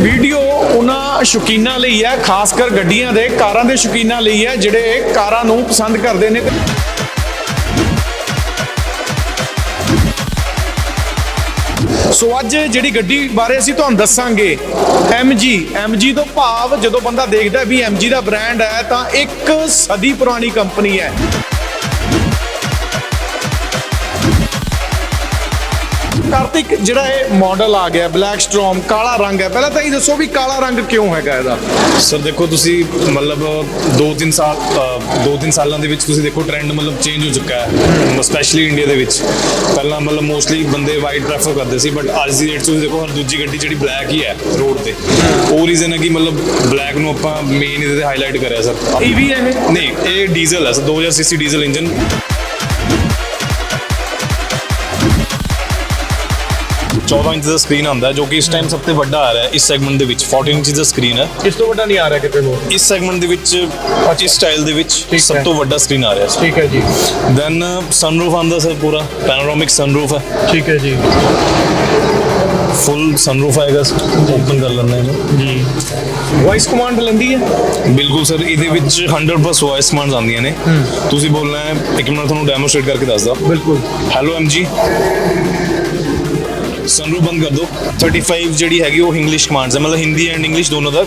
Video ਉਹਨਾਂ ਸ਼ੌਕੀਨਾਂ ਲਈ ਹੈ, ਖਾਸ ਕਰ ਗੱਡੀਆਂ ਦੇ, ਕਾਰਾਂ ਦੇ ਸ਼ੌਕੀਨਾਂ ਲਈ ਹੈ, ਜਿਹੜੇ ਕਾਰਾਂ ਨੂੰ ਪਸੰਦ ਕਰਦੇ ਨੇ। ਸੋ ਅੱਜ ਜਿਹੜੀ ਗੱਡੀ ਬਾਰੇ ਅਸੀਂ ਤੁਹਾਨੂੰ ਦੱਸਾਂਗੇ MG MG ਤੋਂ ਭਾਵ ਜਦੋਂ ਬੰਦਾ ਦੇਖਦਾ ਵੀ MG ਦਾ ਬ੍ਰਾਂਡ ਹੈ, ਤਾਂ ਇੱਕ ਸਦੀ ਪੁਰਾਣੀ ਕੰਪਨੀ ਹੈ। ਕਾਰਤਿਕ ਜਿਹੜਾ ਇਹ ਮਾਡਲ ਆ ਗਿਆ ਬਲੈਕ ਸਟ੍ਰੋਮ ਕਾਲਾ ਰੰਗ ਹੈ। ਪਹਿਲਾਂ ਤਾਂ ਇਹ ਦੱਸੋ ਵੀ ਕਾਲਾ ਰੰਗ ਕਿਉਂ ਹੈਗਾ ਇਹਦਾ? ਸਰ ਦੇਖੋ ਤੁਸੀਂ ਮਤਲਬ 2-3 ਸਾਲ 2-3 ਸਾਲਾਂ ਦੇ ਵਿੱਚ ਤੁਸੀਂ ਦੇਖੋ ਟ੍ਰੈਂਡ ਮਤਲਬ ਚੇਂਜ ਹੋ ਚੁੱਕਾ ਹੈ। ਸਪੈਸ਼ਲੀ ਇੰਡੀਆ ਦੇ ਵਿੱਚ। ਪਹਿਲਾਂ ਮਤਲਬ ਮੋਸਟਲੀ ਬੰਦੇ ਵਾਈਟ ਪ੍ਰੈਫਰ ਕਰਦੇ ਸੀ ਬਟ ਅੱਜ ਦੀ ਡੇਟ 'ਚ ਤੁਸੀਂ ਦੇਖੋ ਹਰ ਦੂਜੀ ਗੱਡੀ ਜਿਹੜੀ ਬਲੈਕ ਹੀ ਹੈ ਰੋਡ ਤੇ। ਉਹ ਰੀਜ਼ਨ ਹੈ ਕਿ ਮਤਲਬ ਬਲੈਕ ਨੂੰ ਆਪਾਂ ਮੇਨ ਇਹਦੇ ਤੇ ਹਾਈਲਾਈਟ ਕਰਿਆ ਸਰ ਈਵੀ ਹੈ ਇਹ? ਨਹੀਂ ਇਹ ਡੀਜ਼ਲ ਹੈ sir 2000 CC diesel engine 14 inch ਦਾ ਸਕਰੀਨ ਆਉਂਦਾ ਹੈ, ਜੋ ਕਿ ਇਸ ਟਾਈਮ ਸਭ ਤੋਂ ਵੱਡਾ ਆ ਰਿਹਾ ਹੈ ਇਸ ਸੈਗਮੈਂਟ ਦੇ ਵਿੱਚ 14 ਇੰਚ ਦਾ ਸਕਰੀਨ ਹੈ। ਇਸ ਤੋਂ ਵੱਡਾ ਨਹੀਂ ਆ ਰਿਹਾ ਕਿਤੇ ਹੋਰ? ਇਸ ਸੈਗਮੈਂਟ ਦੇ ਵਿੱਚ ਇਸ ਸਟਾਈਲ ਦੇ ਵਿੱਚ ਸਭ ਹੈ। ਤੋਂ ਵੱਡਾ ਸਕਰੀਨ ਆ ਰਿਹਾ ਸੀ ਠੀਕ ਹੈ ਜੀ। ਦੈਨ ਸਨਰੂਫ ਆਂਦਾ ਸਰ ਪੂਰਾ ਪੈਨੋਰਾਮਿਕ ਸਨਰੂਫ ਹੈ। ਠੀਕ ਹੈ ਜੀ। ਫੁੱਲ ਸਨਰੂਫ ਆਏਗਾ ਓਪਨ ਕਰ ਲੈਣਾ ਇਹਨੂੰ। ਜੀ। ਵੌਇਸ ਕਮਾਂਡ ਲੈਂਦੀ ਹੈ? ਬਿਲਕੁਲ ਸਰ। ਇਹਦੇ ਵਿੱਚ 100% ਵੌਇਸ ਕਮਾਂਡਸ ਆਉਂਦੀਆਂ ਨੇ। ਤੁਸੀਂ ਬੋਲਣਾ ਹੈ ਇੱਕ ਮਿੰਟ ਤੁਹਾਨੂੰ ਡੈਮੋਸਟ੍ਰੇਟ ਕਰਕੇ ਦੱਸਦਾ ਬਿਲਕੁਲ। ਹੈਲੋ ਐਮਜੀ ਸਨਰੂਫ ਬੰਦ ਕਰ ਦਿਓ 35 ਜਿਹੜੀ ਹੈਗੀ ਉਹ ਇੰਗਲਿਸ਼ ਕਮਾਂਡਸ ਹੈ। ਮਤਲਬ ਹਿੰਦੀ ਐਂਡ ਇੰਗਲਿਸ਼ ਦੋਨੋਂ ਦਾ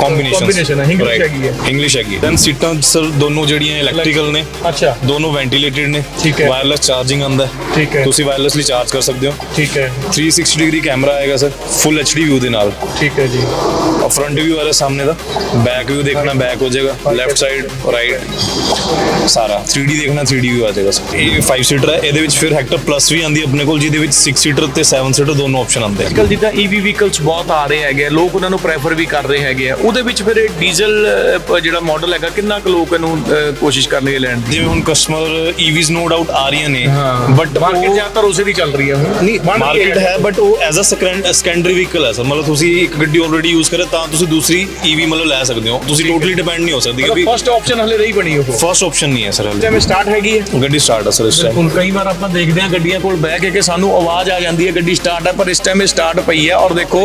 ਕੰਬੀਨੇਸ਼ਨ Combination ਹੈ, English ਹੈਗੀ ਹੈ। ਇੰਗਲਿਸ਼ ਹੈਗੀ ਦੈਨ ਸੀਟਾਂ ਸਰ ਦੋਨੋਂ ਜਿਹੜੀਆਂ ਇਲੈਕਟ੍ਰੀਕਲ ਨੇ ਅੱਛਾ। ਦੋਨੋਂ ਵੈਂਟੀਲੇਟਡ ਨੇ। ਠੀਕ ਹੈ। ਵਾਇਰਲੈਸ ਚਾਰਜਿੰਗ ਆਂਦਾ ਠੀਕ ਹੈ। ਤੁਸੀਂ ਵਾਇਰਲੈਸਲੀ ਚਾਰਜ ਕਰ ਸਕਦੇ ਹੋ। ਠੀਕ ਹੈ। 360 ਡਿਗਰੀ ਕੈਮਰਾ ਆਏਗਾ ਸਰ ਫੁੱਲ ਐਚਡੀ ਵਿਊ ਦੇ ਨਾਲ। ਠੀਕ ਹੈ ਜੀ। ਔਰ ਫਰੰਟ ਵਿਊ ਰਿਹਾ ਸਾਹਮਣੇ ਦਾ। ਬੈਕ ਵਿਊ ਦੇਖਣਾ ਬੈਕ ਹੋ ਜਾਏਗਾ। ਲੈਫਟ ਸਾਈਡ ਰਾਈਟ ਸਾਰਾ। 3D ਦੇਖਣਾ 3D ਵਿਊ ਆ ਜਾਏਗਾ ਸਰ ਇਹ 5 ਸੀਟਰ ਹੈ। ਇਹਦੇ ਵਿੱਚ ਫਿਰ ਹੈਕਟਰ ਪਲੱਸ ਵੀ ਆਂਦੀ ਆਪਣੇ ਕੋਲ ਜਿਹਦੇ ਵਿੱਚ 6 ਸੀਟਰ ਤੇ 7 ਸੀਟਰ ਦੋਨੋਂ ਆਪਸ਼ਨ ਆਉਂਦੇ ਅੱਜਕੱਲ ਜਿੱਦਾਂ ਈਵੀ ਵਹੀਕਲਸ ਬਹੁਤ ਆ ਰਹੇ ਹੈਗੇ ਲੋਕ ਉਹਨਾਂ ਨੂੰ ਪ੍ਰੈਫਰ ਵੀ ਕਰ ਰਹੇ ਹੈਗੇ ਆ। ਉਹਦੇ ਵਿੱਚ ਫਿਰ ਇਹ ਡੀਜ਼ਲ ਜਿਹੜਾ ਮਾਡਲ ਹੈਗਾ ਕਿੰਨਾ ਕੁ ਲੋਕ ਇਹਨੂੰ ਕੋਸ਼ਿਸ਼ ਕਰਨਗੇ ਲੈਣ ਦੀ? ਜਿਵੇਂ ਹੁਣ ਕਸਟਮਰ ਈਵੀਜ਼ ਨੋ ਡਾਊਟ ਆ ਰਹੀਆਂ ਨੇ ਬਟ ਮਾਰਕੀਟ ਜ਼ਿਆਦਾਤਰ ਉਸੇ ਦੀ ਚੱਲ ਰਹੀ ਹੈ ਹੁਣ। ਨਹੀਂ ਮਾਰਕੀਟ ਹੈ ਬਟ ਉਹ ਐਜ਼ ਅ ਸੈਕੰਡਰੀ ਵਹੀਕਲ ਹੈ ਸਰ। ਮਤਲਬ ਤੁਸੀਂ ਇੱਕ ਗੱਡੀ ਆਲਰੇਡੀ ਯੂਜ਼ ਕਰੇ ਤਾਂ ਤੁਸੀਂ ਦੂਸਰੀ ਈਵੀ ਮਤਲਬ ਲੈ ਸਕਦੇ ਹੋ। ਤੁਸੀਂ ਟੋਟਲੀ ਡਿਪੈਂਡ ਨਹੀਂ ਹੋ ਸਕਦੇ ਕਿਉਂਕਿ ਫਸਟ ਆਪਸ਼ਨ ਹਲੇ ਰਹੀ ਬਣੀ ਉਹ। ਫਰਸਟ ਆਪਸ਼ਨ ਨਹੀਂ ਹੈ ਸਰ ਹਲੇ। ਜਿਵੇਂ ਸਟਾਰਟ ਹੈਗੀ ਹੈ। ਗੱਡੀ ਸਟਾਰਟ ਹੈ ਸਰ ਇਸ ਟਾਈਮ ਹੁਣ ਕਈ ਵਾਰ ਆਪਾਂ ਦੇਖਦੇ ਹਾਂ ਗੱਡੀਆਂ ਕੋਲ ਬਹਿ ਕੇ ਕਿ ਸਾਨੂੰ ਆਵਾਜ਼ ਆ ਜਾਂਦੀ ਹੈ ਗੱਡੀ ਸਟਾਰਟ ਹੈ ਪਰ ਇਸ ਟਾਈਮ ਇਹ ਸਟਾਰਟ ਪਈ ਹੈ ਔਰ ਦੇਖੋ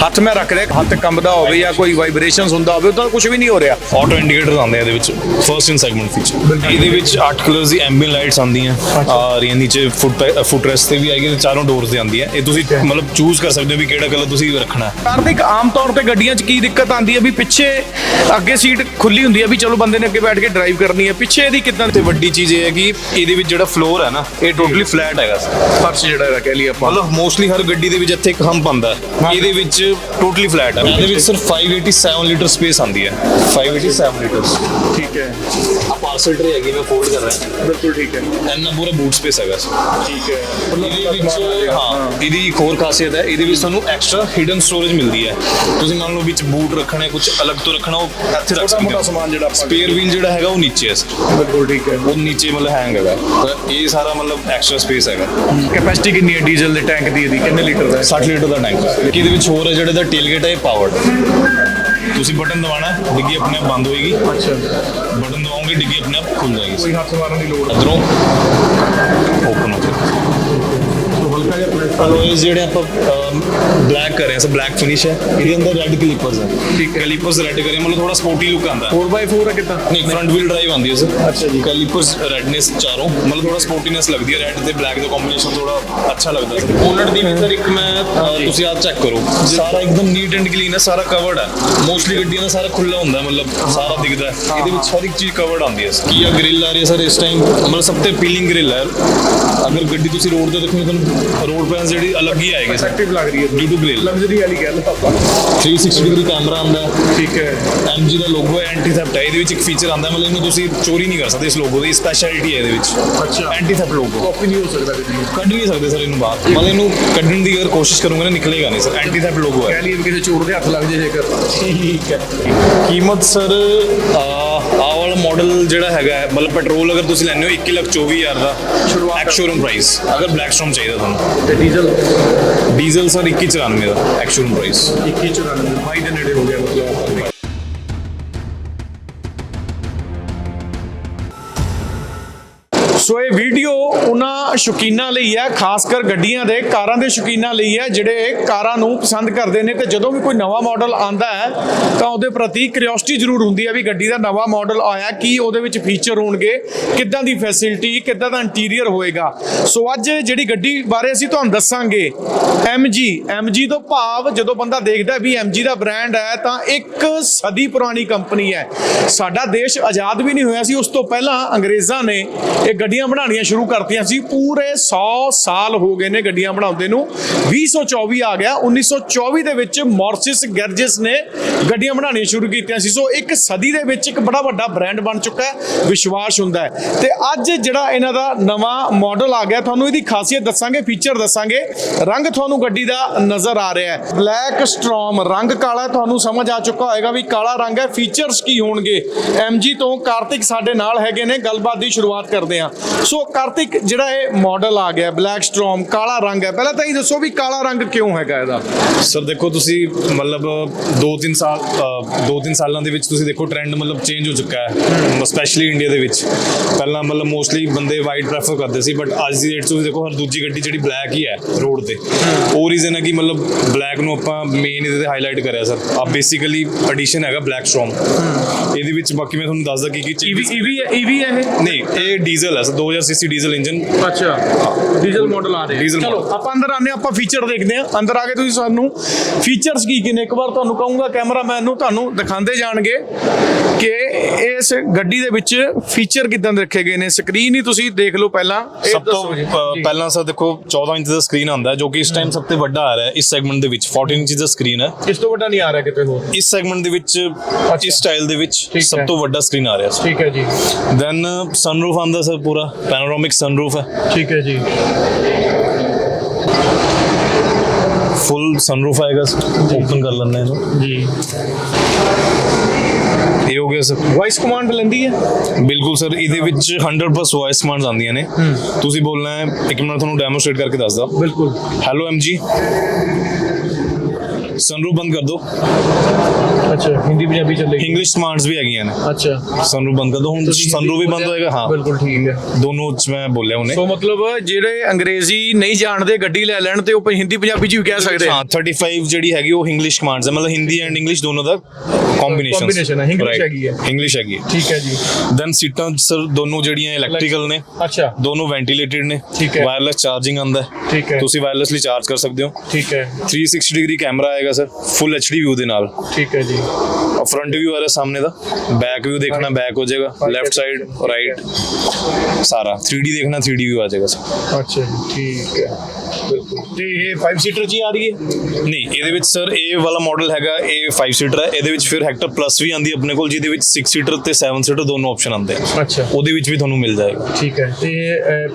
ਹੱਥ ਮੈਂ ਰੱਖ ਰਿਹਾ ਹੱਥ ਕੰਬਦਾ ਹੋਵੇ ਜਾਂ ਕੋਈ ਵਾਈਬ੍ਰੇਸ਼ਨਸ ਹੁੰਦਾ ਹੋਵੇ ਤਾਂ ਕੁਝ ਵੀ ਨਹੀਂ ਹੋ ਰਿਹਾ। ਆਟੋ ਇੰਡੀਕੇਟਰ ਆਉਂਦੇ ਆ ਇਹਦੇ ਵਿੱਚ ਫਰਸਟ ਇਨ ਸੈਗਮੈਂਟ ਫੀਚਰ ਇਹਦੇ ਵਿੱਚ 8 ਕਲਰਸ ਦੀ ਐਂਬੀਐਂਟ ਲਾਈਟਸ ਆਉਂਦੀਆਂ ਆ ਰਹੀਆਂ ਨੀਚੇ ਫੁੱਟ ਫੁੱਟ ਰੈਸਟ ਤੇ ਵੀ ਆਏਗੀ ਤੇ ਚਾਰੋਂ ਡੋਰਸ ਤੇ ਆਉਂਦੀ ਹੈ ਇਹ ਤੁਸੀਂ ਮਤਲਬ ਚੂਜ਼ ਕਰ ਸਕਦੇ ਹੋ ਵੀ ਕਿਹੜਾ ਕਲਰ ਤੁਸੀਂ ਰੱਖਣਾ ਹੈ। ਕਾਰਤਿਕ ਆਮ ਤੌਰ ਤੇ ਗੱਡੀਆਂ 'ਚ ਕੀ ਦਿੱਕਤ ਆਉਂਦੀ ਹੈ ਵੀ ਪਿੱਛੇ ਅੱਗੇ ਸੀਟ ਖੁੱਲੀ ਹੁੰਦੀ ਹੈ ਵੀ ਚਲੋ ਬੰਦੇ ਨੇ ਅੱਗੇ ਬੈਠ ਕੇ ਡਰਾਈਵ ਕਰਨੀ ਹੈ ਪਿੱਛੇ ਇਹਦੀ ਕਿਦਾਂ ਤੇ ਵੱਡੀ ਚੀਜ਼ ਇਹ ਹੈ ਕਿ ਇਹਦੇ ਵਿੱਚ ਜਿਹੜਾ ਫਲੋਰ ਹੈ ਨਾ ਇਹ ਟੋਟਲੀ ਫਲੈਟ ਹੈਗਾ ਫਰਸ਼ ਜਿਹੜਾ ਹੈਗਾ ਕਹਿ ਲਈ ਆਪਾਂ। ਮਤਲਬ ਮੋਸਟਲੀ ਹਰ ਗੱਡੀ ਦੇ ਵਿੱਚ ਇੱਥੇ ਇੱਕ ਹੰਪ ਆਉਂਦਾ ਹੈ। ਇਹਦੇ ਵਿੱਚ ਟੋਟਲੀ ਫਲੈਟ ਹੈ। ਇਹਦੇ ਵਿੱਚ ਸਿਰਫ 587 ਲੀਟਰ ਸਪੇਸ ਆਉਂਦੀ ਹੈ। 587 ਲੀਟਰਸ ਠੀਕ ਹੈ। ਪਾਰਸਲ ਟਰੇ ਹੈਗੀ ਮੈਂ ਫੋਲਡ ਕਰ ਰਿਹਾ। ਬਿਲਕੁਲ ਠੀਕ ਹੈ। ਇੰਨਾ ਪੂਰਾ ਬੂਟ ਸਪੇਸ ਹੈਗਾ ਠੀਕ ਹੈ। ਇਹਦੇ ਵਿੱਚ ਹਾਂ ਇਹਦੀ ਇੱਕ ਹੋਰ ਖਾਸੀਅਤ ਹੈ ਇਹਦੇ ਵਿੱਚ ਤੁਹਾਨੂੰ ਐਕਸਟਰਾ ਹਿਡਨ ਸਟੋਰੇਜ ਮਿਲਦੀ ਹੈ। ਤੁਸੀਂ ਮੰਨ ਲਓ ਵਿੱਚ ਬੂਟ ਰੱਖਣਾ ਕੁਝ ਅਲੱਗ ਤੋਂ ਰੱਖਣਾ ਉਹ ਇੱਥੇ ਰੱਖ ਸਕਦੇ ਹੋ। ਸਮਾਨ ਜਿਹੜਾ ਸਪੇਅਰ ਵੀਲ ਜਿਹੜਾ ਹੈਗਾ ਉਹ ਨੀਚੇ ਹੈ। ਬਿਲਕੁਲ ਠੀਕ ਹੈ। ਉਹ ਨੀਚੇ ਮਤਲਬ ਹੈਂਗ ਹੈਗਾ। ਤਾਂ ਇਹ ਸਾਰਾ ਮਤਲਬ ਐਕਸਟਰਾ ਸਪੇਸ ਹੈਗਾ। ਕੈਪੈਸਿਟੀ ਕਿੰਨੀ ਹੈ ਡੀਜ਼ਲ ਦੇ ਟੈਂਕ ਦੀ ਇਹਦੀ? ਕਿੰਨੇ ਲੀਟਰ ਦਾ ਹੈ? 60 ਲੀਟਰ ਦਾ ਟੈਂਕ ਹੈ। ਇਹਦੇ ਵਿੱਚ ਹੋਰ ਹੈ ਜਿਹੜੇ ਦਾ ਟੇਲਗੇਟ ਹੈ ਇਹ ਪਾਵਰਡ ਤੁਸੀਂ ਬਟਨ ਦਬਾਣਾ ਡਿੱਗੀ ਆਪਣੇ ਆਪ ਬੰਦ ਹੋਏਗੀ। ਅੱਛਾ। ਦਬਾਓਗੇ ਡਿੱਗੀ ਆਪਣੇ ਆਪ ਖੁੱਲ ਜਾਏਗੀ ਕੋਈ ਹੱਥ ਮਾਰਨ ਦੀ ਲੋੜ ਅਦਰੋਂ ਓਪਨ ਹੋ ਜਾਏਗਾ ਅਲੋਇਸ ਜਿਹੜੇ ਆਪਾਂ ਬਲੈਕ ਕਰ ਰਹੇ ਹਾਂ ਸੋ ਬਲੈਕ ਫਿਨਿਸ਼ ਹੈ। ਇਹਦੇ ਅੰਦਰ ਰੈੱਡ ਕਲੀਪਰਸ ਹੈ। ਠੀਕ ਹੈ। ਕਲੀਪਰਸ ਰੈੱਡ ਕਰੇ ਮਤਲਬ ਥੋੜਾ ਸਪੋਰਟੀ ਲੁੱਕ ਆਂਦਾ 4x4 ਹੈ ਕਿਦਾਂ? ਨਹੀਂ ਫਰੰਟ ਵੀਲ ਡਰਾਈਵ ਆਉਂਦੀ ਹੈ ਸਰ ਅੱਛਾ ਜੀ। ਕਲੀਪਰਸ ਰੈਡਨੈਸ ਚਾਰੋਂ ਮਤਲਬ ਥੋੜਾ ਸਪੋਰਟੀਨੈਸ ਲੱਗਦੀ ਹੈ। ਰੈੱਡ ਤੇ ਬਲੈਕ ਦਾ ਕੰਬੀਨੇਸ਼ਨ ਥੋੜਾ ਅੱਛਾ ਲੱਗਦਾ ਸਰ ਬੋਨਟ ਦੀ ਵੀ ਸਰ ਇੱਕ ਮੈਂ ਤੁਸੀਂ ਆਪ ਚੈੱਕ ਕਰੋ। ਸਾਰਾ ਇੱਕਦਮ ਨੀਟ ਐਂਡ ਕਲੀਨ ਹੈ ਸਾਰਾ ਕਵਰਡ ਹੈ। ਮੋਸਟਲੀ ਗੱਡੀਆਂ ਦਾ ਸਾਰਾ ਖੁੱਲਾ ਹੁੰਦਾ ਮਤਲਬ ਸਾਰਾ ਦਿਖਦਾ ਹੈ। ਇਹਦੇ ਵਿੱਚ ਹਰ ਇੱਕ ਚੀਜ਼ ਕਵਰਡ ਆਉਂਦੀ ਹੈ ਕੀ ਆ ਗ੍ਰਿਲ ਆ ਰਹੀ ਹੈ ਸਰ ਇਸ ਟਾਈਮ ਮਤਲਬ ਸਭ ਤੋਂ ਪੀਲਿੰਗ ਗ੍ਰਿਲ ਹੈ। ਅਗਰ ਗੱਡੀ ਤੁਸੀਂ ਰੋਡ ਤੇ ਦੇਖੋਗੇ ਤੁਹਾਨੂੰ ਰੋਡ ਪੈਂਸ ਜਿਹੜੀ ਅਲੱਗ ਹੀ ਆਏਗੀ ਐਕਟਿਵ ਲੱਗ ਰਹੀ ਹੈ ਡਿਊ ਟੂ ਗ੍ਰਿਲ ਲਗਜ਼ਰੀ ਵਾਲੀ ਗੱਲ ਆਪਾਂ 360 ਡਿਗਰੀ ਕੈਮਰਾ ਆਉਂਦਾ ਹੈ। ਠੀਕ ਹੈ। MG ਦਾ ਲੋਗੋ ਹੈ ਐਂਟੀ ਥੈਫਟ ਹੈ ਇਹਦੇ ਵਿੱਚ ਇੱਕ ਫੀਚਰ ਆਉਂਦਾ ਹੈ, ਮਤਲਬ ਇਹਨੂੰ ਤੁਸੀਂ ਚੋਰੀ ਨਹੀਂ ਕਰ ਸਕਦੇ ਇਸ ਲੋਗੋ ਦੀ ਸਪੈਸ਼ਲਿਟੀ ਹੈ ਇਹਦੇ ਵਿੱਚ। ਅੱਛਾ। ਐਂਟੀ ਥੈਫਟ ਲੋਗੋ ਕਾਪੀ ਨਹੀਂ ਹੋ ਸਕਦਾ ਕਿਤੇ ਕੱਢ ਨਹੀਂ ਸਕਦੇ ਸਰ ਇਹਨੂੰ ਬਾਹਰ। ਮਤਲਬ ਇਹਨੂੰ ਕੱਢਣ ਦੀ ਅਗਰ ਕੋਸ਼ਿਸ਼ ਕਰੂੰਗਾ ਨਾ ਨਿਕਲੇਗਾ ਨਹੀਂ ਸਰ। ਐਂਟੀ ਥੈਫਟ ਲੋਗੋ ਹੈ। ਕਹਿ ਲਈ ਵੀ ਕਿਸੇ ਚੋਰ ਦੇ ਹੱਥ ਲੱਗ ਜੇ ਜੇਕਰ। ਠੀਕ ਹੈ। ਕੀਮਤ ਸਰ ਆਹ ਵਾਲਾ ਮਾਡਲ ਜਿਹੜਾ ਹੈਗਾ ਹੈ, ਮਤਲਬ ਪੈਟਰੋਲ ਅਗਰ ਤੁਸੀਂ ਲੈਂਦੇ ਹੋ 1 ਲੱਖ 24 ਹਜ਼ਾਰ ਦਾ ਐਕਸ ਸ਼ੋਰੂਮ ਪ੍ਰਾਈਸ ਅਗਰ ਬਲੈਕ ਸਟ੍ਰੋਮ ਚਾਹੀਦਾ ਤੁਹਾਨੂੰ। ਤੇ ਡੀਜ਼ਲ ਡੀਜ਼ਲ ਸਰ 2194 ਦਾ ਐਕਸ ਸ਼ੋਰੂਮ ਪ੍ਰਾਈਸ 2194 ਬਾਈ ਦੇ ਨੇੜੇ ਹੋ ਗਿਆ ਮਤਲਬ ਸੋ ਇਹ ਵੀਡੀਓ ਸ਼ੌਕੀਨਾਂ ਲਈ ਹੈ, ਖਾਸ ਕਰ ਗੱਡੀਆਂ ਦੇ, ਕਾਰਾਂ ਦੇ ਸ਼ੌਕੀਨਾਂ ਲਈ ਹੈ, ਜਿਹੜੇ ਕਾਰਾਂ ਨੂੰ ਪਸੰਦ ਕਰਦੇ ਨੇ। ਤੇ ਜਦੋਂ ਵੀ ਕੋਈ ਨਵਾਂ ਮਾਡਲ ਆਂਦਾ ਹੈ, ਤਾਂ ਉਹਦੇ ਪ੍ਰਤੀ ਕਿਉਰਿਓਸਿਟੀ ਜ਼ਰੂਰ ਹੁੰਦੀ ਹੈ ਵੀ ਗੱਡੀ ਦਾ ਨਵਾਂ ਮਾਡਲ ਆਇਆ, ਕੀ ਉਹਦੇ ਵਿੱਚ ਫੀਚਰ ਹੋਣਗੇ, ਕਿੱਦਾਂ ਦੀ ਫੈਸਿਲਿਟੀ ਕਿੱਦਾਂ ਦਾ ਇੰਟੀਰੀਅਰ ਹੋਏਗਾ। ਸੋ ਅੱਜ ਜਿਹੜੀ ਗੱਡੀ ਬਾਰੇ ਅਸੀਂ ਤੁਹਾਨੂੰ ਦੱਸਾਂਗੇ MG MG ਤੋਂ ਭਾਵ ਜਦੋਂ ਬੰਦਾ ਦੇਖਦਾ ਵੀ MG ਦਾ ਬ੍ਰਾਂਡ ਹੈ, ਤਾਂ ਇੱਕ ਸਦੀ ਪੁਰਾਣੀ ਕੰਪਨੀ ਹੈ। ਸਾਡਾ ਦੇਸ਼ ਆਜ਼ਾਦ ਵੀ ਨਹੀਂ ਹੋਇਆ ਸੀ, ਉਸ ਤੋਂ ਪਹਿਲਾਂ ਅੰਗਰੇਜ਼ਾਂ ਨੇ ਇਹ ਗੱਡੀਆਂ ਬਣਾਉਣੀਆਂ ਸ਼ੁਰੂ ਕਰਤੀਆਂ ਸੀ, ਪੂਰੇ 100 ਸਾਲ ਹੋ ਗਏ ਨੇ ਗੱਡੀਆਂ ਬਣਾਉਂਦੇ ਨੂੰ। 2024 ਆ ਗਿਆ। 1924 ਦੇ ਵਿੱਚ ਮੌਰਸਿਸ ਗੈਰਜਸ ਨੇ ਗੱਡੀਆਂ ਬਣਾਉਣੀਆਂ ਸ਼ੁਰੂ ਕੀਤੀਆਂ ਸੀ। ਸੋ ਇੱਕ ਸਦੀ ਦੇ ਵਿੱਚ ਇੱਕ ਬੜਾ ਵੱਡਾ ਬ੍ਰਾਂਡ ਬਣ ਚੁੱਕਾ ਹੈ। ਵਿਸ਼ਵਾਸ ਹੁੰਦਾ ਹੈ। ਤੇ ਅੱਜ ਜਿਹੜਾ ਇਹਨਾਂ ਦਾ ਨਵਾਂ ਮਾਡਲ ਆ ਗਿਆ, ਤੁਹਾਨੂੰ ਇਹਦੀ ਖਾਸੀਅਤ ਦੱਸਾਂਗੇ ਫੀਚਰ ਦੱਸਾਂਗੇ। ਰੰਗ ਤੁਹਾਨੂੰ ਗੱਡੀ ਦਾ ਨਜ਼ਰ ਆ ਰਿਹਾ ਹੈ। ਬਲੈਕ ਸਟ੍ਰੋਮ ਰੰਗ ਕਾਲਾ ਤੁਹਾਨੂੰ ਸਮਝ ਆ ਚੁੱਕਾ ਹੋਏਗਾ ਵੀ ਕਾਲਾ ਰੰਗ ਹੈ। ਫੀਚਰਸ ਕੀ ਹੋਣਗੇ? MG ਤੋਂ ਕਾਰਤਿਕ ਸਾਡੇ ਨਾਲ ਹੈਗੇ ਨੇ। ਗੱਲਬਾਤ ਦੀ ਸ਼ੁਰੂਆਤ ਕਰਦੇ ਹਾਂ। ਸੋ ਕਾਰਤਿਕ ਜਿਹੜਾ ਇਹ ਮਾਡਲ ਆ ਗਿਆ ਬਲੈਕ ਸਟ੍ਰੋਮ ਕਾਲਾ ਰੰਗ ਹੈ। ਪਹਿਲਾਂ ਤਾਂ ਇਹ ਦੱਸੋ ਵੀ ਕਾਲਾ ਰੰਗ ਕਿਉਂ ਹੈਗਾ ਇਹਦਾ? ਸਰ ਦੇਖੋ ਤੁਸੀਂ ਮਤਲਬ 2-3 ਸਾਲ 2-3 ਸਾਲਾਂ ਦੇ ਵਿੱਚ ਤੁਸੀਂ ਦੇਖੋ ਟ੍ਰੈਂਡ ਮਤਲਬ ਚੇਂਜ ਹੋ ਚੁੱਕਾ ਹੈ ਸਪੈਸ਼ਲੀ ਇੰਡੀਆ ਦੇ ਵਿੱਚ। ਪਹਿਲਾਂ ਮਤਲਬ ਮੋਸਟਲੀ ਬੰਦੇ ਵਾਈਟ ਪ੍ਰੈਫਰ ਕਰਦੇ ਸੀ ਬਟ ਅੱਜ ਦੀ ਡੇਟ 'ਚ ਤੁਸੀਂ ਦੇਖੋ ਹਰ ਦੂਜੀ ਗੱਡੀ ਜਿਹੜੀ ਬਲੈਕ ਹੀ ਹੈ ਰੋਡ ਤੇ। ਉਹ ਰੀਜ਼ਨ ਹੈ ਕਿ ਮਤਲਬ ਬਲੈਕ ਨੂੰ ਆਪਾਂ ਮੇਨ ਇਹਦੇ ਤੇ ਹਾਈਲਾਈਟ ਕਰਿਆ ਸਰ ਆ ਬੇਸਿਕਲੀ ਐਡੀਸ਼ਨ ਹੈਗਾ ਬਲੈਕ ਸਟ੍ਰੋਮ ਇਹਦੇ ਵਿੱਚ ਬਾਕੀ ਮੈਂ ਤੁਹਾਨੂੰ ਦੱਸਦਾ ਕੀ ਕੀ ਚੀਜ਼ ਈਵੀ ਈਵੀ ਹੈ ਇਹ? ਨਹੀਂ ਇਹ ਡੀਜ਼ਲ ਹੈ ਸਰ 2000 ਸੀਸੀ ਡੀਜ਼ਲ ਇੰਜਨ ਅੱਛਾ। ਡੀਜ਼ਲ ਮਾਡਲ ਆ ਰਿਹਾ Diesel ਚਲੋ ਆਪਾਂ ਅੰਦਰ ਆਨੇ ਆਪਾਂ ਫੀਚਰ ਦੇਖਦੇ ਹਾਂ। ਅੰਦਰ ਆ ਕੇ ਤੁਸੀਂ ਸਾਨੂੰ ਫੀਚਰਸ ਕੀ ਕੀ ਨੇ? ਇੱਕ ਵਾਰ ਤੁਹਾਨੂੰ ਕਹੂੰਗਾ ਕੈਮਰਾਮੈਨ ਨੂੰ ਤੁਹਾਨੂੰ ਦਿਖਾਉਂਦੇ ਜਾਣਗੇ ਕਿ ਇਸ ਗੱਡੀ ਦੇ ਵਿੱਚ ਫੀਚਰ ਕਿਦਾਂ ਦੇ ਰੱਖੇ ਗਏ ਨੇ। ਸਕਰੀਨ ਹੀ ਤੁਸੀਂ ਦੇਖ ਲਓ ਪਹਿਲਾਂ। ਸਭ ਤੋਂ। ਪਹਿਲਾਂ ਸਰ ਦੇਖੋ 14 ਇੰਚ ਦਾ ਸਕਰੀਨ ਆਉਂਦਾ ਹੈ ਜੋ ਕਿ ਇਸ ਟਾਈਮ ਸਭ ਤੋਂ ਵੱਡਾ ਆ ਰਿਹਾ ਹੈ ਇਸ ਸੈਗਮੈਂਟ ਦੇ ਵਿੱਚ। 14 ਇੰਚ ਦਾ ਸਕਰੀਨ ਹੈ। ਇਸ ਤੋਂ ਵੱਡਾ ਨਹੀਂ ਆ ਰਿਹਾ ਕਿਤੇ ਹੋਰ? ਇਸ ਸੈਗਮੈਂਟ ਦੇ ਵਿੱਚ ਇਸ ਸਟਾਈਲ ਦੇ ਵਿੱਚ ਸਭ। ਤੋਂ ਵੱਡਾ ਸਕਰੀਨ ਆ ਰਿਹਾ ਠੀਕ ਹੈ ਜੀ। ਦੈਨ ਸਨਰੂਫ ਆਉਂਦਾ ਸਰ ਪੂਰਾ। ਪੈਨੋਰਾਮਿਕ ਸਨਰੂਫ ਹੈ। ਠੀਕ ਹੈ ਜੀ। ਫੁੱਲ ਸਨਰੂਫ ਆਏਗਾ ਓਪਨ ਕਰ ਲੈਣਾ ਇਹਨੂੰ ਜੀ। ਇਹ ਹੋ ਗਿਆ ਸਰ। ਵਾਇਸ ਕਮਾਂਡ ਲੈਂਦੀ ਹੈ? ਬਿਲਕੁਲ ਸਰ ਇਹਦੇ ਵਿੱਚ 100% ਵੌਇਸ ਕਮਾਂਡਸ ਆਉਂਦੀਆਂ ਨੇ। ਤੁਸੀਂ ਬੋਲਣਾ ਹੈ ਇੱਕ ਮਿੰਟ ਤੁਹਾਨੂੰ ਡੈਮੋਸਟ੍ਰੇਟ ਕਰਕੇ ਦੱਸਦਾ। ਬਿਲਕੁਲ। ਹੈਲੋ ਐਮਜੀ ਸਨਰੂਫ ਬੰਦ ਕਰ ਦਿਓ ਅੱਛਾ ਹਿੰਦੀ ਪੰਜਾਬੀ ਚੱਲੇਗੀ। ਇੰਗਲਿਸ਼ ਕਮਾਂਡਸ ਵੀ ਹੈਗੀਆਂ ਨੇ। ਅੱਛਾ। ਸਨਰੂਫ ਬੰਦ ਕਰ ਦਿਓ ਹੁਣ ਸਨਰੂਫ ਵੀ ਬੰਦ ਹੋਏਗਾ ਹਾਂ। ਬਿਲਕੁਲ ਠੀਕ ਹੈ। ਦੋਨੋਂ ਚ ਮੈਂ ਬੋਲਿਆ ਉਹਨੇ ਸੋ ਮਤਲਬ ਜਿਹੜੇ ਅੰਗਰੇਜ਼ੀ ਨਹੀਂ ਜਾਣਦੇ ਗੱਡੀ ਲੈ ਲੈਣ ਤੇ ਉਹ ਹਿੰਦੀ ਪੰਜਾਬੀ ਚ ਵੀ ਕਹਿ ਸਕਦੇ ਹਾਂ 35 ਜਿਹੜੀ ਹੈਗੀ ਉਹ ਇੰਗਲਿਸ਼ ਕਮਾਂਡਸ ਹੈ ਮਤਲਬ ਹਿੰਦੀ ਐਂਡ ਇੰਗਲਿਸ਼ ਦੋਨੋਂ ਦਾ ਕੰਬੀਨੇਸ਼ਨ ਹੈ, English ਹੈਗੀ ਹੈ। ਇੰਗਲਿਸ਼ ਹੈਗੀ ਠੀਕ ਹੈ ਜੀ। ਦੈਨ ਸੀਟਾਂ ਸਰ ਦੋਨੋਂ ਜਿਹੜੀਆਂ ਇਲੈਕਟ੍ਰੀਕਲ ਨੇ ਅੱਛਾ। ਦੋਨੋਂ ਵੈਂਟੀਲੇਟਡ ਨੇ। ਠੀਕ ਹੈ। ਵਾਇਰਲੈਸ ਚਾਰਜਿੰਗ ਆਂਦਾ ਹੈ। ਠੀਕ ਹੈ। ਤੁਸੀਂ ਵਾਇਰਲੈਸਲੀ ਚਾਰਜ ਕਰ ਸਕਦੇ ਹੋ। ਠੀਕ ਹੈ। 360 ਡਿਗਰੀ ਕੈਮਰਾ ਆਏਗਾ। ਸਰ ਫੁੱਲ ਐਚਡੀ ਵਿਊ ਦੇ ਨਾਲ। ਠੀਕ ਹੈ ਜੀ। ਔਰ ਫਰੰਟ ਵਿਊ ਆ ਰਿਹਾ ਸਾਹਮਣੇ ਦਾ। ਬੈਕ ਵਿਊ ਦੇਖਣਾ ਬੈਕ ਹੋ ਜਾਏਗਾ। ਲੈਫਟ ਸਾਈਡ ਰਾਈਟ ਸਾਰਾ। 3D ਦੇਖਣਾ 3D ਵਿਊ ਆ ਜਾਏਗਾ ਸਰ ਅੱਛਾ ਜੀ ਠੀਕ ਹੈ। ਤੇ ਇਹ 5 ਸੀਟਰ ਹੀ ਆ ਰਹੀ ਹੈ? ਨਹੀਂ ਇਹਦੇ ਵਿੱਚ ਸਰ ਇਹ ਵਾਲਾ ਮਾਡਲ ਹੈਗਾ ਇਹ 5 ਸੀਟਰ ਹੈ। ਇਹਦੇ ਵਿੱਚ ਫਿਰ ਹੈਕਟਰ ਪਲੱਸ ਵੀ ਆਂਦੀ ਆਪਣੇ ਕੋਲ ਜਿਹਦੇ ਵਿੱਚ 6 ਸੀਟਰ ਤੇ 7 ਸੀਟਰ ਦੋਨੋਂ ਆਪਸ਼ਨ ਆਉਂਦੇ ਆ। ਅੱਛਾ। ਉਹਦੇ ਵਿੱਚ ਵੀ ਤੁਹਾਨੂੰ ਮਿਲ ਜਾਏਗਾ। ਠੀਕ ਹੈ ਤੇ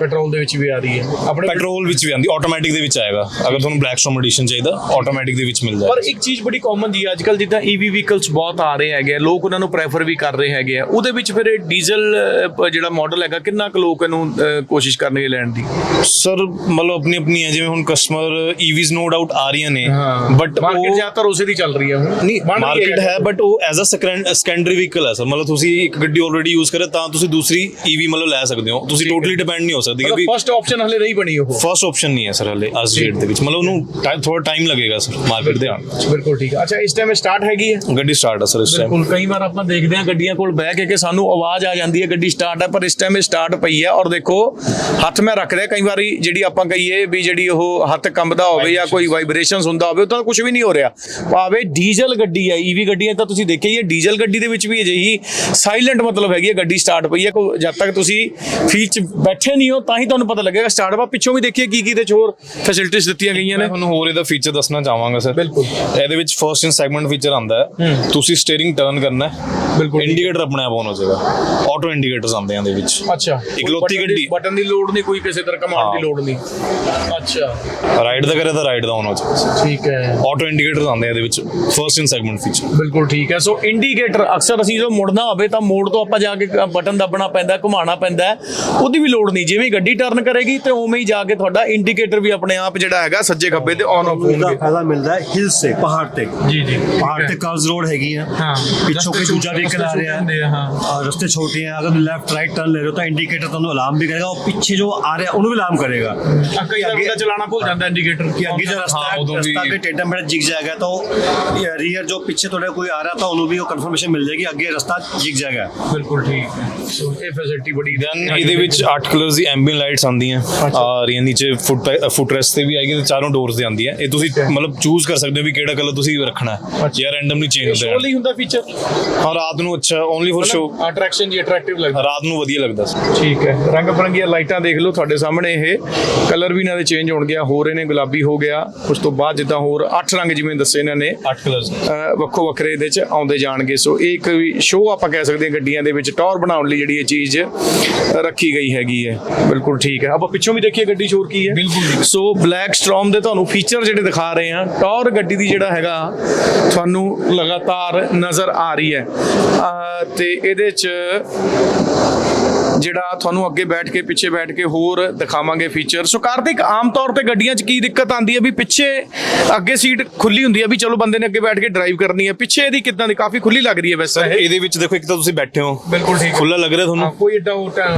ਪੈਟਰੋਲ ਦੇ ਵਿੱਚ ਵੀ ਆ ਰਹੀ ਹੈ। ਆਪਣੇ ਪੈਟਰੋਲ ਵਿੱਚ ਵੀ ਆਂਦੀ ਆਟੋਮੈਟਿਕ ਦੇ ਵਿੱਚ ਆਏਗਾ। ਅਗਰ ਤੁਹਾਨੂੰ ਬਲੈਕ ਸਟੋਮ ਐਡੀਸ਼ਨ ਚਾਹੀਦਾ ਆਟੋਮੈਟਿਕ ਦੇ ਵਿੱਚ ਮਿਲ ਪਰ ਜਾਏਗਾ ਇੱਕ ਚੀਜ਼ ਬੜੀ ਕਾਮਨ ਜੀ ਅੱਜ ਕੱਲ ਜਿੱਦਾਂ ਈਵੀ ਵਹੀਕਲਸ ਬਹੁਤ ਆ ਰਹੇ ਹੈਗੇ ਲੋਕ ਉਹਨਾਂ ਨੂੰ ਪ੍ਰੈਫਰ ਵੀ ਕਰ ਰਹੇ ਹੈਗੇ ਆ। ਉਹਦੇ ਵਿੱਚ ਫਿਰ ਇਹ ਡੀਜ਼ਲ ਜਿਹੜਾ ਮਾਡਲ ਹੈਗਾ ਕਿੰਨਾ ਕੁ ਲੋਕ ਇਹਨੂੰ ਕੋਸ਼ਿਸ਼ ਕਰਨਗੇ ਲੈਣ ਦੀ? ਸਰ ਮਤਲਬ ਆਪਣੀ ਆਪਣੀ ਹੈ ਜਿਵੇਂ ਹੁਣ ਕਸਟਮਰ ਈਵੀਜ਼ ਨੋ ਡਾਊਟ ਆ ਰਹੀਆਂ ਨੇ ਬਟ ਮਾਰਕੀਟ ਜ਼ਿਆਦਾਤਰ ਉਸੇ ਦੀ ਚੱਲ ਰਹੀ ਹੈ ਹੁਣ। ਨਹੀਂ ਮਾਰਕੀਟ ਹੈ ਬਟ ਉਹ ਐਜ਼ ਅ ਸੈਕੰਡਰੀ ਵਹੀਕਲ ਹੈ ਸਰ। ਮਤਲਬ ਤੁਸੀਂ ਇੱਕ ਗੱਡੀ ਆਲਰੇਡੀ ਯੂਜ਼ ਕਰੇ ਤਾਂ ਤੁਸੀਂ ਦੂਸਰੀ ਈਵੀ ਮਤਲਬ ਲੈ ਸਕਦੇ ਹੋ। ਤੁਸੀਂ ਟੋਟਲੀ ਡਿਪੈਂਡ ਨਹੀਂ ਹੋ ਸਕਦੇ ਕਿਉਂਕਿ ਫਸਟ ਆਪਸ਼ਨ ਹਲੇ ਨਹੀਂ ਬਣੀ ਉਹ। ਫਰਸਟ ਆਪਸ਼ਨ ਨਹੀਂ ਹੈ ਸਰ ਹਲੇ ਅੱਜ ਡੇਟ ਦੇ ਵਿੱਚ। ਮਤਲਬ ਉਹਨੂੰ ਥੋੜਾ ਟਾਈਮ ਲੱਗੇਗਾ ਸਰ ਮਾਰਕੀਟ ਦੇ। ਆਉਣ ਬਿਲਕੁਲ ਠੀਕ ਹੈ। ਅੱਛਾ ਇਸ ਟਾਈਮ ਸਟਾਰਟ ਹੈਗੀ ਹੈ? ਗੱਡੀ ਸਟਾਰਟ ਹੈ ਸਰ ਇਸ ਟਾਈਮ ਬਿਲਕੁਲ ਕਈ ਵਾਰ ਆਪਾਂ ਦੇਖਦੇ ਹਾਂ ਗੱਡੀਆਂ ਕੋਲ ਬਹਿ ਕੇ ਕਿ ਸਾਨੂੰ ਆਵਾਜ਼ ਆ ਜਾਂਦੀ ਹੈ ਗੱਡੀ ਸਟਾਰਟ ਹੈ ਪਰ ਇਸ ਟਾਈਮ ਇਹ ਸਟਾਰਟ ਪਈ ਹੈ। ਔਰ ਦੇਖੋ ਹੱਥ ਮੈਂ ਰੱਖ ਰਿਹਾ ਕਈ ਵਾਰੀ ਜਿਹੜੀ ਆਪਾਂ ਕਹੀਏ ਵੀ ਜਿਹੜੀ ਉਹ ਹੱਥ ਕੰਬਦਾ ਹੋਵੇ ਜਾਂ ਕੋਈ ਵਾਈਬ੍ਰੇਸ਼ਨਸ ਹੁੰਦਾ ਹੋਵੇ ਤਾਂ ਕੁਝ ਵੀ ਨਹੀਂ ਹੋ ਰਿਹਾ। ਭਾਵੇਂ ਡੀਜ਼ਲ ਗੱਡੀ ਹੈ ਈਵੀ ਗੱਡੀਆਂ ਤਾਂ ਤੁਸੀਂ ਦੇਖਿਆ ਹੀ ਹੈ ਡੀਜ਼ਲ ਗੱਡੀ ਦੇ ਵਿੱਚ ਵੀ ਅਜਿਹੀ ਸਾਇਲੈਂਟ ਮਤਲਬ ਹੈਗੀ ਹੈ ਗੱਡੀ ਸਟਾਰਟ ਪਈ ਹੈ ਕੋ ਜਦ ਤੱਕ ਤੁਸੀਂ ਫੀਲ ਚ ਬੈਠੇ ਨਹੀਂ ਹੋ ਤਾਂ ਹੀ ਤੁਹਾਨੂੰ ਪਤਾ ਲੱਗੇਗਾ। ਸਟਾਰਟ ਵਾ ਪਿੱਛੋਂ ਵੀ ਦੇਖੀਏ ਕੀ ਕੀ ਦੇ ਹੋਰ ਫੈਸਿਲਿਟੀਆਂ ਦਿੱਤੀਆਂ ਗਈਆਂ ਨੇ। ਤੁਹਾਨੂੰ ਹੋਰ ਇਹਦਾ ਫੀਚਰ ਦੱਸਣਾ ਚਾਹਾਂਗਾ ਸਰ ਬਿਲਕੁਲ। ਇਹਦੇ ਵਿੱਚ ਫਰਸਟ ਇਨ ਸੈਗਮੈਂਟ ਫੀਚਰ ਆਂਦਾ ਹੈ। ਤੁਸੀਂ ਸਟੀਅਰਿੰਗ ਟਰਨ ਕਰਨਾ ਹੈ। ਬਿਲਕੁਲ। ਇੰਡੀਕੇਟਰ ਆਪਣੇ ਆਪ ਔਨ ਹੋ ਜਾਏਗਾ। ਆਟੋ ਇੰਡੀਕੇਟਰਸ ਆਉਂਦੇ ਆ ਇਹਦੇ ਵਿੱਚ। ਅੱਛਾ। ਇਕਲੌਤੀ ਗੱਡੀ। ਬਟਨ ਦੀ ਲੋੜ ਨਹੀਂ ਕੋਈ ਕਿਸੇ ਤਰ੍ਹਾਂ ਕਮਾਂਡ। ਦੀ ਲੋੜ ਨਹੀਂ। ਅੱਛਾ। ਅੱਛਾ ਰਾਈਡ ਦਾ ਕਰੇ ਤਾਂ ਰਾਈਡ ਦਾ ਹੋਣਾ ਚਾਹੀਦਾ ਠੀਕ ਹੈ। ਆਟੋ ਇੰਡੀਕੇਟਰ ਆਉਂਦੇ ਆ ਇਹਦੇ ਵਿੱਚ ਫਰਸਟ ਇਨ ਸੈਗਮੈਂਟ ਫੀਚਰ ਬਿਲਕੁਲ ਠੀਕ ਹੈ। ਸੋ ਇੰਡੀਕੇਟਰ ਅਕਸਰ ਅਸੀਂ ਜਦੋਂ ਮੁੜਨਾ ਹੋਵੇ ਤਾਂ ਮੋੜ ਤੋਂ ਆਪਾਂ ਜਾ ਕੇ ਬਟਨ ਦੱਬਣਾ ਪੈਂਦਾ ਘੁਮਾਉਣਾ ਪੈਂਦਾ ਉਹਦੀ ਵੀ ਲੋੜ ਨਹੀਂ ਜਿਵੇਂ ਗੱਡੀ ਟਰਨ ਕਰੇਗੀ ਤੇ ਉਵੇਂ ਹੀ ਜਾ ਕੇ ਤੁਹਾਡਾ ਇੰਡੀਕੇਟਰ ਵੀ ਆਪਣੇ ਆਪ ਜਿਹੜਾ ਹੈਗਾ ਸੱਜੇ ਖੱਬੇ ਤੇ ਆਨ ਆਫ ਹੋਣਗੇ। ਫਾਇਦਾ ਮਿਲਦਾ ਹੈ ਹਿਲ ਸੇ ਪਹਾੜ ਤੇ। ਜੀ ਜੀ। ਪਹਾੜ ਤੇ ਕਰਵਸ ਰੋਡ ਹੈਗੀ ਆ ਹਾਂ। ਪਿੱਛੋਂ ਕੋਈ ਦੂਜਾ ਵਹੀਕਲ ਆ ਰਿਹਾ। ਹੈ ਹਾਂ। ਔਰ ਰਸਤੇ ਛੋਟੇ ਆ ਅਗਰ ਲੈਫਟ ਰਾਈਟ ਟਰਨ ਲੈ ਰਹੇ ਹੋ ਤਾਂ ਇੰਡੀਕੇਟਰ ਤੁਹਾਨੂੰ ਅਲਾਰਮ ਵੀ ਕਰੇਗਾ। ਉਹ ਪਿੱਛੇ ਜੋ ਆ ਰਿਹਾ ਉਹਨੂੰ ਵੀ ਅਲਾਰਮ ਕਰੇਗਾ। ਕਈ ਵਾਰ ਬੰਦਾ ਚਲਾਣਾ ਭੁੱਲ ਜਾਂਦਾ ਇੰਡੀਕੇਟਰ ਕਿ ਅੱਗੇ ਜੋ ਰਸਤਾ ਹਾਂ, ਹੈ ਉਦੋਂ ਵੀ- ਰਸਤਾ ਅੱਗੇ ਟੇਢਾ ਮੇਢਾ ਜਿਗ ਜਾਏਗਾ ਤਾਂ ਰੀਅਰ ਜੋ ਪਿੱਛੇ ਤੁਹਾਡੇ ਕੋਈ ਆ ਰਿਹਾ ਤਾਂ ਉਹਨੂੰ ਵੀ ਉਹ ਕਨਫਰਮੇਸ਼ਨ ਮਿਲ ਜਾਏਗੀ ਅੱਗੇ ਰਸਤਾ ਜਿਗ ਜਾਏਗਾ। ਬਿਲਕੁਲ ਠੀਕ ਹੈ। ਸੋ ਇਹ ਫੈਸਿਲਿਟੀ ਬੜੀ ਦੈਨ ਇਹਦੇ ਵਿੱਚ। 8 ਕਲਰਸ ਦੀ ਐਂਬੀਐਂਟ ਲਾਈਟਸ ਆਉਂਦੀਆਂ। ਆ ਰਹੀਆਂ ਨੀਚੇ ਫੁੱਟ ਫੁੱਟ ਰੈਸਟ ਤੇ ਵੀ ਆਏਗੀ ਤੇ ਚਾਰੋਂ ਡੋਰਸ ਤੇ ਆਉਂਦੀ ਹੈ ਇਹ ਤੁਸੀਂ ਮਤਲਬ ਚੂਜ਼ ਕਰ ਸਕਦੇ ਹੋ ਵੀ ਕਿਹੜਾ ਕਲਰ ਤੁਸੀਂ ਰੱਖਣਾ ਹੈ। ਜਾਂ ਰੈਂਡਮਲੀ ਚੇਂਜ ਹੁੰਦਾ ਸ਼ੋਅ ਲਈ ਹੁੰਦਾ ਫੀਚਰ ਹੈ ਹਾਂ ਰਾਤ ਨੂੰ ਅੱਛਾ ਓਨਲੀ ਫॉर ਸ਼ੋ ਅਟਰੈਕਸ਼ਨ ਜੀ ਅਟਰੈਕਟਿਵ ਲੱਗਦਾ। ਰਾਤ ਨੂੰ ਵਧੀਆ ਲੱਗਦਾ। ਠੀਕ ਹੈ। ਰੰਗ ਬਰੰਗੀਆਂ ਲਾਈਟਾਂ ਦੇਖ ਲਓ ਤੁਹਾਡੇ ਸਾਹਮਣੇ ਇਹ। ਕਲਰ ਵੀ ਇਹਨਾਂ ਦੇ ਚੇਂਜ ਹੋਣ ਗਿਆ ਹੋ ਰਹੇ ਨੇ ਗੁਲਾਬੀ ਹੋ ਗਿਆ। ਉਸ ਤੋਂ ਬਾਅਦ ਜਿੱਦਾਂ ਹੋਰ 8 ਰੰਗ ਜਿਵੇਂ ਦੱਸੇ ਇਹਨਾਂ ਨੇ 8 ਕਲਰਸ ਵੱਖੋ ਵੱਖਰੇ ਇਹਦੇ ਚ ਆਉਂਦੇ ਜਾਣਗੇ। ਸੋ ਇਹ ਇੱਕ ਸ਼ੋਅ ਆਪਾਂ ਕਹਿ ਸਕਦੇ ਹਾਂ ਗੱਡੀਆਂ ਦੇ ਵਿੱਚ ਟੌਰ ਬਣਾਉਣ ਲਈ ਜਿਹੜੀ ਇਹ ਚੀਜ਼ ਰੱਖੀ ਗਈ ਹੈਗੀ ਹੈ। ਬਿਲਕੁਲ ਠੀਕ ਹੈ। ਆਪਾਂ ਪਿੱਛੋਂ ਵੀ ਦੇਖੀਏ ਗੱਡੀ ਸ਼ੋਰ ਕੀ ਹੈ। ਬਿਲਕੁਲ। ਸੋ ਬਲੈਕ ਸਟ੍ਰੋਮ ਦੇ ਤੁਹਾਨੂੰ ਫੀਚਰ ਜਿਹੜੇ ਦਿਖਾ ਰਹੇ ਹਾਂ। ਟੌਰ ਗੱਡੀ ਦੀ ਜਿਹੜਾ ਹੈਗਾ ਤੁਹਾਨੂੰ ਲਗਾਤਾਰ ਨਜ਼ਰ ਆ ਰਹੀ ਹੈ। ਤੇ ਇਹਦੇ ਚ ਜਿਹੜਾ ਤੁਹਾਨੂੰ ਅੱਗੇ ਬੈਠ ਕੇ ਪਿੱਛੇ ਬੈਠ ਕੇ ਹੋਰ ਦਿਖਾਵਾਂਗੇ ਫੀਚਰ ਸੋ ਕਾਰਤਿਕ ਆਮ ਤੌਰ ਤੇ ਗੱਡੀਆਂ 'ਚ ਕੀ ਦਿੱਕਤ ਆਉਂਦੀ ਹੈ? ਵੀ ਪਿੱਛੇ ਅੱਗੇ ਸੀਟ ਖੁੱਲੀ ਹੁੰਦੀ ਹੈ ਵੀ ਚਲੋ ਬੰਦੇ ਨੇ ਅੱਗੇ ਬੈਠ ਕੇ ਡਰਾਈਵ ਕਰਨੀ ਹੈ। ਪਿੱਛੇ ਇਹਦੀ ਕਿੱਦਾਂ ਦੀ ਕਾਫੀ ਖੁੱਲੀ ਲੱਗ ਰਹੀ ਹੈ ਵੈਸੇ। ਇਹ ਇਹਦੇ ਵਿੱਚ ਦੇਖੋ ਇੱਕ ਤਾਂ ਤੁਸੀਂ ਬੈਠੇ ਹੋ। ਬਿਲਕੁਲ ਠੀਕ। ਖੁੱਲਾ ਲੱਗ ਰਿਹਾ ਤੁਹਾਨੂੰ? ਕੋਈ ਏਡਾ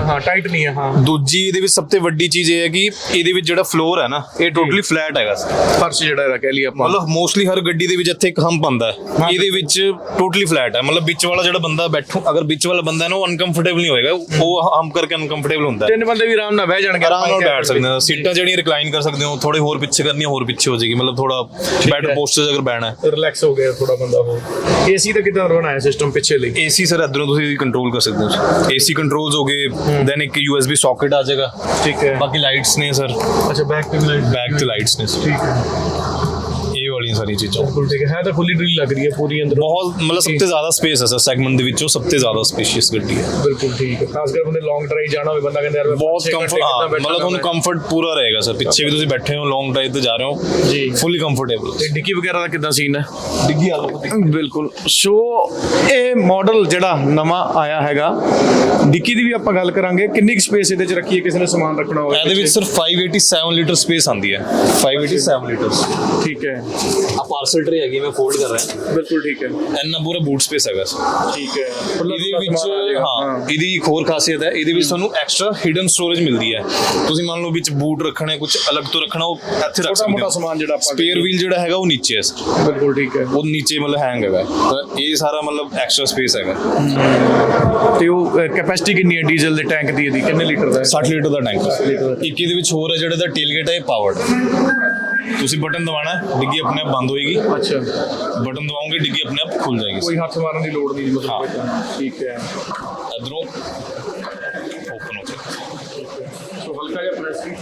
ਹਾਂ ਟਾਈਟ ਨਹੀਂ ਹੈ ਹਾਂ। ਦੂਜੀ ਇਹਦੇ ਵਿੱਚ ਸਭ ਤੋਂ ਵੱਡੀ ਚੀਜ਼ ਇਹ ਹੈ ਕਿ ਇਹਦੇ ਵਿੱਚ ਜਿਹੜਾ ਫਲੋਰ ਹੈ ਨਾ ਇਹ ਟੋਟਲੀ ਫਲੈਟ ਹੈਗਾ ਫਰਸ਼ ਜਿਹੜਾ ਇਹਦਾ ਕਹਿ ਲਈ ਆਪਾਂ। ਮਤਲਬ ਮੋਸਟਲੀ ਹਰ ਗੱਡੀ ਦੇ ਵਿੱਚ ਇੱਥੇ ਇੱਕ ਹੰਪ ਆਉਂਦਾ ਹੈ। ਇਹਦੇ ਵਿੱਚ ਟੋਟਲੀ ਫਲੈਟ ਹੈ। ਮਤਲਬ ਵਿੱਚ ਵਾਲਾ ਜਿਹੜਾ ਬੰਦਾ ਬੈਠੂ ਅਗਰ ਵਿੱਚ ਵਾਲਾ ਬੰਦਾ ਹੈ ਨਾ ਉਹ ਅਨਕੰਫਰਟੇਬਲ ਨਹੀਂ ਹੋਏਗਾ। ਉਹ ਹੰਪ ਕਰਕੇ ਅਨਕੰਫਰਟੇਬਲ ਹੁੰਦਾ ਹੈ। ਤਿੰਨ ਬੰਦੇ ਵੀ ਆਰਾਮ ਨਾਲ ਬਹਿ ਜਾਣਗੇ ਆਰਾਮ ਨਾਲ ਬੈਠ ਸਕਦੇ ਹੋ। ਸੀਟਾਂ ਜਿਹੜੀਆਂ ਰਿਕਲਾਈਨ ਕਰ ਸਕਦੇ ਹੋ ਥੋੜੇ ਹੋਰ ਪਿੱਛੇ ਕਰਨੀਆਂ ਹੋਰ ਪਿੱਛੇ ਹੋ ਜਾਏਗੀ। ਮਤਲਬ ਥੋੜਾ ਬੈਟਰ ਪੋਸਚਰ ਅਗਰ ਬੈਣਾ ਹੈ। ਰਿਲੈਕਸ ਹੋ ਗਿਆ ਥੋੜਾ ਬੰਦਾ ਉਹ ਏਸੀ ਦਾ ਕਿਦਾਂ ਬਣਾਇਆ ਸਿਸਟਮ ਪਿੱਛੇ ਲਈ? ਏਸੀ ਸਰ ਇਧਰੋਂ ਤੁਸੀਂ ਕੰਟਰੋਲ ਕਰ ਸਕਦੇ ਹੋ ਏਸੀ ਕੰਟਰੋਲਸ ਹੋ ਗਏ ਦੈਨ ਇੱਕ USB ਸੌਕਟ ਆ ਜਾਏਗਾ। ਠੀਕ ਹੈ। ਬਾਕੀ ਲਾਈਟਸ ਨੇ ਸਰ ਅੱਛਾ ਬੈਕ ਤੇ ਲਾਈਟ ਬੈਕ ਤੇ ਲਾਈਟਸ ਨੇ। ਠੀਕ ਹੈ। ਇਹ ਸਾਰੀਆਂ ਚੀਜ਼ਾਂ ਬਿਲਕੁਲ ਠੀਕ ਹੈ। ਹੈ ਤਾਂ ਫੁੱਲੀ ਡਿਲ ਲੱਗ ਰਹੀ ਹੈ ਪੂਰੀ ਅੰਦਰ। ਬਹੁਤ ਮਤਲਬ ਸਭ ਤੋਂ ਜ਼ਿਆਦਾ ਸਪੇਸ ਹੈ ਸਰ ਸੈਗਮੈਂਟ ਦੇ ਵਿੱਚੋਂ ਸਭ ਤੋਂ ਜ਼ਿਆਦਾ ਸਪੇਸ਼ੀਅਸ ਗੱਡੀ ਹੈ। ਬਿਲਕੁਲ ਠੀਕ ਹੈ। ਖਾਸ ਕਰ ਬੰਦੇ ਲੌਂਗ ਡਰਾਈਵ ਜਾਣਾ ਹੋਵੇ ਬੰਦਾ ਕਹਿੰਦਾ ਯਾਰ ਬਹੁਤ ਕੰਫਰਟ ਮਤਲਬ ਤੁਹਾਨੂੰ। ਕੰਫਰਟ ਪੂਰਾ ਰਹੇਗਾ ਸਰ। ਪਿੱਛੇ ਵੀ ਤੁਸੀਂ ਬੈਠੇ ਹੋ ਲੌਂਗ ਡਰਾਈਵ ਤੇ ਜਾ ਰਹੇ ਹੋ ਜੀ। ਫੁੱਲੀ ਕੰਫਰਟੇਬਲ ਤੇ ਡਿੱਗੀ ਵਗੈਰਾ ਦਾ ਕਿਦਾਂ ਸੀਨ ਹੈ? ਡਿੱਗੀ ਆ ਲਓ ਬਿਲਕੁਲ। ਸੋ ਇਹ ਮਾਡਲ ਜਿਹੜਾ ਨਵਾਂ ਆਇਆ ਹੈਗਾ ਡਿੱਕੀ ਦੀ ਵੀ ਆਪਾਂ ਗੱਲ ਕਰਾਂਗੇ। ਕਿੰਨੀ ਸਪੇਸ ਇਹਦੇ ਚ ਰੱਖੀ ਹੈ? ਕਿਸੇ ਨੇ ਸਮਾਨ ਰੱਖਣਾ ਹੋਵੇ ਇਹਦੇ ਵਿੱਚ ਸਿਰਫ 587 ਲੀਟਰ ਸਪੇਸ ਆਂਦੀ ਹੈ। 587 ਲੀਟਰਸ ਠੀਕ ਹੈ। ਆ ਪਾਰਸਲ ਟਰੇ ਹੈਗੀ ਮੈਂ ਫੋਲਡ ਕਰ ਰਿਹਾ। ਬਿਲਕੁਲ ਠੀਕ ਹੈ। ਇੰਨਾ ਪੂਰਾ ਬੂਟ ਸਪੇਸ ਹੈਗਾ। ਸਰ ਠੀਕ ਹੈ। ਇਹਦੇ ਵਿੱਚ ਹਾਂ ਇਹਦੀ ਇੱਕ ਹੋਰ ਖਾਸੀਅਤ ਹੈ ਇਹਦੇ ਵਿੱਚ ਤੁਹਾਨੂੰ ਐਕਸਟਰਾ ਹਿਡਨ ਸਟੋਰੇਜ ਮਿਲਦੀ ਹੈ। ਤੁਸੀਂ ਮੰਨ ਲਓ ਵਿੱਚ ਬੂਟ ਰੱਖਣਾ ਕੁਝ ਅਲੱਗ ਤੋਂ ਰੱਖਣਾ ਉਹ ਇੱਥੇ ਰੱਖ ਛੋਟਾ ਸਕਦੇ ਮੋਟਾ ਹੋ। ਸਮਾਨ ਜਿਹੜਾ ਆਪਾਂ ਸਪੇਅਰ ਵੀਲ ਜਿਹੜਾ ਹੈਗਾ ਉਹ ਨੀਚੇ ਹੈ ਸਰ ਬਿਲਕੁਲ ਠੀਕ ਹੈ। ਉਹ ਨੀਚੇ ਮਤਲਬ ਹੈਂਗ ਹੈਗਾ। ਤਾਂ ਇਹ ਸਾਰਾ ਮਤਲਬ ਐਕਸਟਰਾ ਸਪੇਸ ਹੈਗਾ। ਤੇ ਉਹ ਕੈਪੈਸਿਟੀ ਕਿੰਨੀ ਹੈ ਡੀਜ਼ਲ ਦੇ ਟੈਂਕ ਦੀ ਇਹਦੀ? ਕਿੰਨੇ ਲੀਟਰ ਦਾ ਹੈ? 60 ਲੀਟਰ ਦਾ ਟੈਂਕ। ਇੱਕ ਇਹਦੇ ਵਿੱਚ ਹੋਰ ਹੈ ਜਿਹੜਾ ਦਾ ਟੇਲਗੇਟ ਹੈ ਇਹ ਪਾਵਰਡ ਤੁਸੀਂ ਬਟਨ ਦਬਾਣਾ ਡਿੱਗੀ ਆਪਣੇ ਆਪ ਬੰਦ ਹੋਏਗੀ। ਅੱਛਾ। ਬਟਨ ਦਬਾਓਗੇ ਡਿੱਗੀ ਆਪਣੇ ਆਪ ਖੁੱਲ ਜਾਏਗੀ। ਕੋਈ ਹੱਥ ਮਾਰਨ ਦੀ ਲੋੜ ਨਹੀਂ ਮਤਲਬ ਠੀਕ ਹੈ। ਇਧਰੋਂ